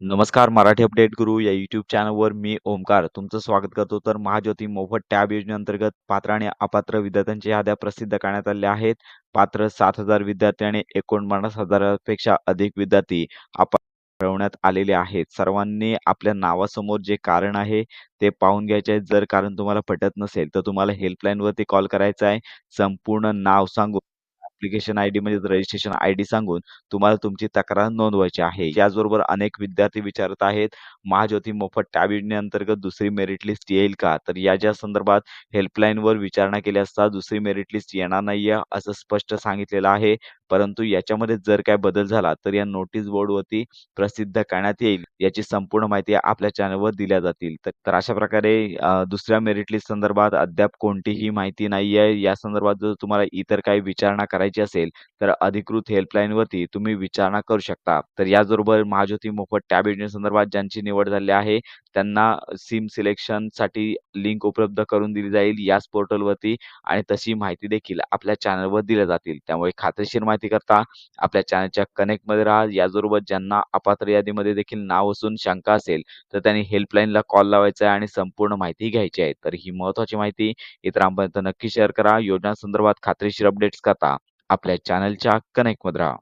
नमस्कार मराठी अपडेट गुरु या युट्यूब चॅनलवर मी ओमकार. तुमचं स्वागत करतो. तर महाज्योती मोफत टॅब योजनेअंतर्गत पात्र आणि अपात्र विद्यार्थ्यांच्या याद्या प्रसिद्ध करण्यात आल्या आहेत. पात्र सात हजार विद्यार्थी आणि एकोणपन्नास हजारापेक्षा अधिक विद्यार्थी अपात्र ठरवण्यात आलेले आहेत. सर्वांनी आपल्या नावासमोर जे कारण आहे ते पाहून घ्यायचे आहे जर कारण तुम्हाला पटत नसेल तर तुम्हाला हेल्पलाईन वरती कॉल करायचा आहे. संपूर्ण नाव सांगून ऍप्लिकेशन आय डी म्हणजे रजिस्ट्रेशन आय डी सांगून तुम्हाला तुमची तक्रार नोंदवायची आहे. याचबरोबर अनेक विद्यार्थी विचारत आहेत महाज्योती मोफत टॅब योजनेअंतर्गत दुसरी मेरिट लिस्ट येईल का? तर याच्या संदर्भात हेल्पलाईनवर विचारणा केली असता दुसरी मेरिट लिस्ट येणार नाहीये असं स्पष्ट सांगितलेलं आहे. परंतु याच्यामध्ये जर काय बदल झाला तर या नोटीस बोर्डवरती प्रसिद्ध करण्यात येईल याची संपूर्ण माहिती आपल्या चॅनलवर दिल्या जातील. तर तर अशा प्रकारे दुसऱ्या मेरिट लिस्ट संदर्भात अद्याप कोणतीही माहिती नाही आहे. या संदर्भात जर तुम्हाला इतर काही विचारणा करायची असेल तर अधिकृत हेल्पलाईनवरती तुम्ही विचारणा करू शकता. तर याचबरोबर महाज्योती मोफत टॅब योजनेसंदर्भात ज्यांची निवड झाली आहे त्यांना सिम सिलेक्शनसाठी लिंक उपलब्ध करून दिली जाईल. याच पोर्टलवरती आणि तशी माहिती देखील आपल्या चॅनलवर दिल्या जातील. त्यामुळे खात्रीशीर माहिती करता आपल्या चॅनलच्या कनेक्टमध्ये राहा. याचबरोबर ज्यांना अपात्र यादीमध्ये देखील नाव असून शंका असेल तर त्यांनी हेल्पलाईनला कॉल लावायचा आहे आणि संपूर्ण माहिती घ्यायची आहे. तर ही महत्वाची माहिती इतरांपर्यंत नक्की शेअर करा. योजना संदर्भात खात्रीशीर अपडेट्स करता. आपल्या चॅनलच्या कनेक्टमध्ये राहा.